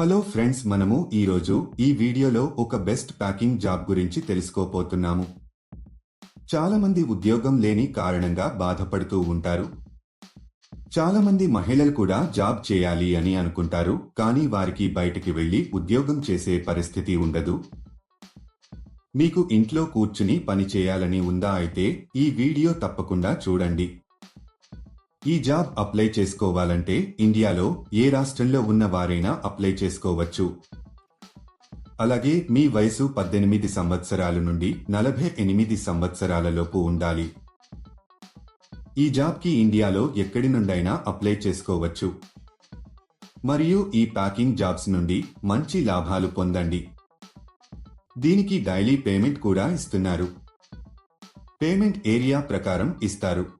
Hello friends మనము ఈరోజు ఈ వీడియోలో ఒక బెస్ట్ ప్యాకింగ్ జాబ్ గురించి తెలుసుకోపోతున్నాము చాలామంది ఉద్యోగం లేని కారణంగా బాధపడుతూ ఉంటారు. చాలామంది మహిళలు కూడా జాబ్ చేయాలి అని అనుకుంటారు కానీ వారికి బయటికి వెళ్ళి ఉద్యోగం చేసే పరిస్థితి ఉండదు. మీకు ఇంట్లో కూర్చుని పని చేయాలని ఉందా అయితే ఈ వీడియో తప్పకుండా చూడండి. ఈ జాబ్ అప్లై చేసుకోవాలంటే ఇండియాలో ఏ రాష్ట్రంలో ఉన్న వారైనా అప్లై చేసుకోవచ్చు. అలాగే మీ వయసు పద్దెనిమిది సంవత్సరాల నుండి నలభై ఎనిమిది సంవత్సరాలలోపు ఉండాలి. ఈ జాబ్కి ఇండియాలో ఎక్కడి నుండైనా అప్లై చేసుకోవచ్చు. మరియు ఈ ప్యాకింగ్ జాబ్స్ నుండి మంచి లాభాలు పొందండి. దీనికి డైలీ పేమెంట్ కూడా ఇస్తున్నారు. పేమెంట్ ఏరియా ప్రకారం ఇస్తారు.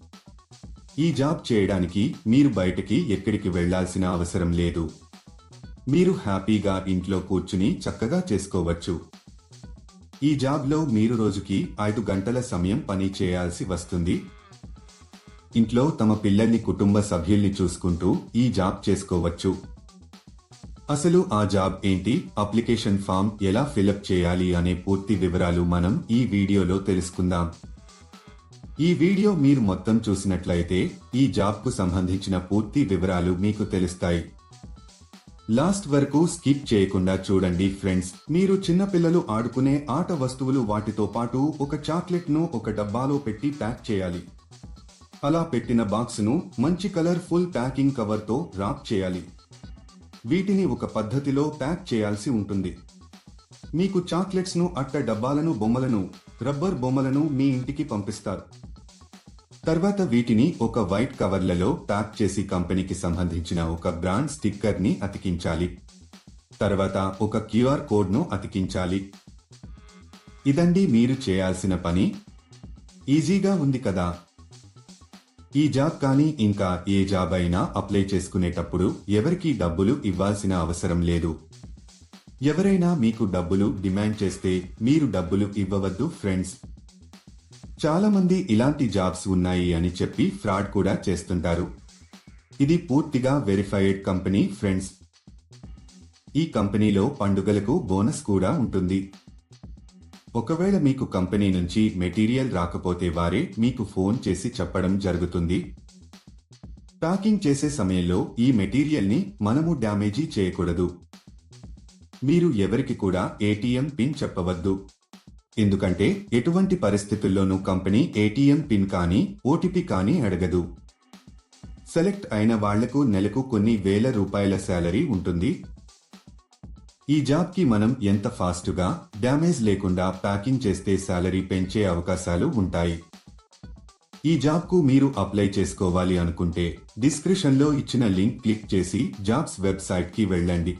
ఈ జాబ్ చేయడానికి మీరు బయటకి ఎక్కడికి వెళ్ళాల్సిన అవసరం లేదు. మీరు హ్యాపీగా ఇంట్లో కూర్చుని చక్కగా చేసుకోవచ్చు. ఈ జాబ్లో మీరు రోజుకి ఐదు గంటల సమయం పని చేయాల్సి వస్తుంది. ఇంట్లో తమ పిల్లల్ని కుటుంబ సభ్యుల్ని చూసుకుంటూ ఈ జాబ్ చేసుకోవచ్చు. అసలు ఆ జాబ్ ఏంటి? అప్లికేషన్ ఫామ్ ఎలా ఫిలప్ చేయాలి? అనే పూర్తి వివరాలు మనం ఈ వీడియోలో తెలుసుకుందాం. ఈ వీడియో మీరు మొత్తం చూసినట్లయితే ఈ జాబ్కు సంబంధించిన పూర్తి వివరాలు మీకు తెలుస్తాయి. లాస్ట్ వరకు స్కిప్ చేయకుండా చూడండి ఫ్రెండ్స్. మీరు చిన్నపిల్లలు ఆడుకునే ఆట వస్తువులు వాటితో పాటు ఒక చాక్లెట్ను ఒక డబ్బాలో పెట్టి ప్యాక్ చేయాలి. అలా పెట్టిన బాక్స్ను మంచి కలర్ ఫుల్ ప్యాకింగ్ కవర్తో రాప్ చేయాలి. వీటిని ఒక పద్ధతిలో ప్యాక్ చేయాల్సి ఉంటుంది. మీకు చాక్లెట్స్ను అట్ట డబ్బాలను బొమ్మలను రబ్బర్ బొమ్మలను మీ ఇంటికి పంపిస్తారు. తర్వాత వీటిని ఒక వైట్ కవర్లలో ప్యాక్ చేసి కంపెనీకి సంబంధించిన ఒక బ్రాండ్ స్టిక్కర్ని అతికించాలి. తర్వాత ఒక క్యూఆర్ కోడ్ను అతికించాలి. ఇదండి మీరు చేయాల్సిన పని. ఈజీగా ఉంది కదా. ఈ జాబ్ కానీ ఇంకా ఏ జాబ్ అయినా అప్లై చేసుకునేటప్పుడు ఎవరికి డబ్బులు ఇవ్వాల్సిన అవసరం లేదు. ఎవరైనా మీకు డబ్బులు డిమాండ్ చేస్తే మీరు డబ్బులు ఇవ్వవద్దు ఫ్రెండ్స్. చాలా మంది ఇలాంటి జాబ్స్ ఉన్నాయి అని చెప్పి ఫ్రాడ్ కూడా చేస్తుంటారు. ఇది పూర్తిగా వెరిఫైడ్ కంపెనీ ఫ్రెండ్స్. ఈ కంపెనీలో పండుగలకు బోనస్ కూడా ఉంటుంది. ఒకవేళ మీకు కంపెనీ నుంచి మెటీరియల్ రాకపోతే వారే మీకు ఫోన్ చేసి చెప్పడం జరుగుతుంది. ప్యాకింగ్ చేసే సమయంలో ఈ మెటీరియల్ని మనము డ్యామేజీ చేయకూడదు. మీరు ఎవరికి కూడా ఏటీఎం పిన్ చెప్పవద్దు. ఎందుకంటే ఎటువంటి పరిస్థితుల్లోనూ కంపెనీ ఏటీఎం పిన్ కానీ ఓటీపీ కానీ అడగదు. సెలెక్ట్ అయిన వాళ్ళకు నెలకు కొన్ని వేల రూపాయల శాలరీ ఉంటుంది. ఈ జాబ్కి మనం ఎంత ఫాస్టుగా డ్యామేజ్ లేకుండా ప్యాకింగ్ చేస్తే శాలరీ పెంచే అవకాశాలు ఉంటాయి. ఈ జాబ్కు మీరు అప్లై చేసుకోవాలి అనుకుంటే డిస్క్రిప్షన్లో ఇచ్చిన లింక్ క్లిక్ చేసి జాబ్స్ వెబ్సైట్కి వెళ్ళండి.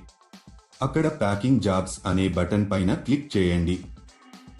అక్కడ ప్యాకింగ్ జాబ్స్ అనే బటన్ పైన క్లిక్ చేయండి.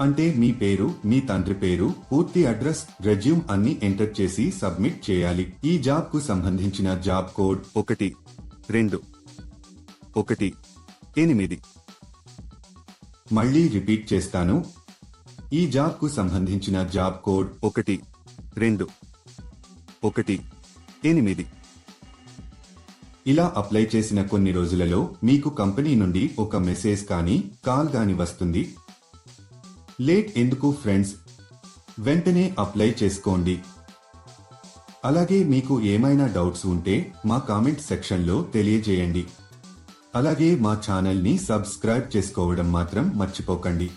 అంటే మీ పేరు మీ తండ్రి పేరు పూర్తి అడ్రస్ రెజ్యూమ్ అన్ని ఎంటర్ చేసి సబ్మిట్ చేయాలి. ఈ జాబ్కు సంబంధించిన జాబ్ కోడ్ ఒకటి రెండు ఒకటి ఎనిమిది. మళ్ళీ రిపీట్ చేస్తాను. ఈ జాబ్కు సంబంధించిన జాబ్ కోడ్ ఒకటి రెండు ఒకటి ఎనిమిది. ఇలా అప్లై చేసిన కొన్ని రోజులలో మీకు కంపెనీ నుండి ఒక మెసేజ్ కానీ కాల్ గాని వస్తుంది. లేట్ ఎందుకు ఫ్రెండ్స్? వెంటనే అప్లై చేసుకోండి. అలాగే మీకు ఏమైనా డౌట్స్ ఉంటే మా కామెంట్ సెక్షన్లో తెలియజేయండి. అలాగే మా ఛానల్ని సబ్స్క్రైబ్ చేసుకోవడం మాత్రం మర్చిపోకండి.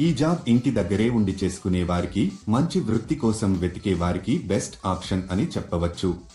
ఈ జాబ్ ఇంటి దగ్గరే ఉండి చేసుకునే వారికి మంచి వృత్తి కోసం వెతికే వారికి బెస్ట్ ఆప్షన్ అని చెప్పవచ్చు.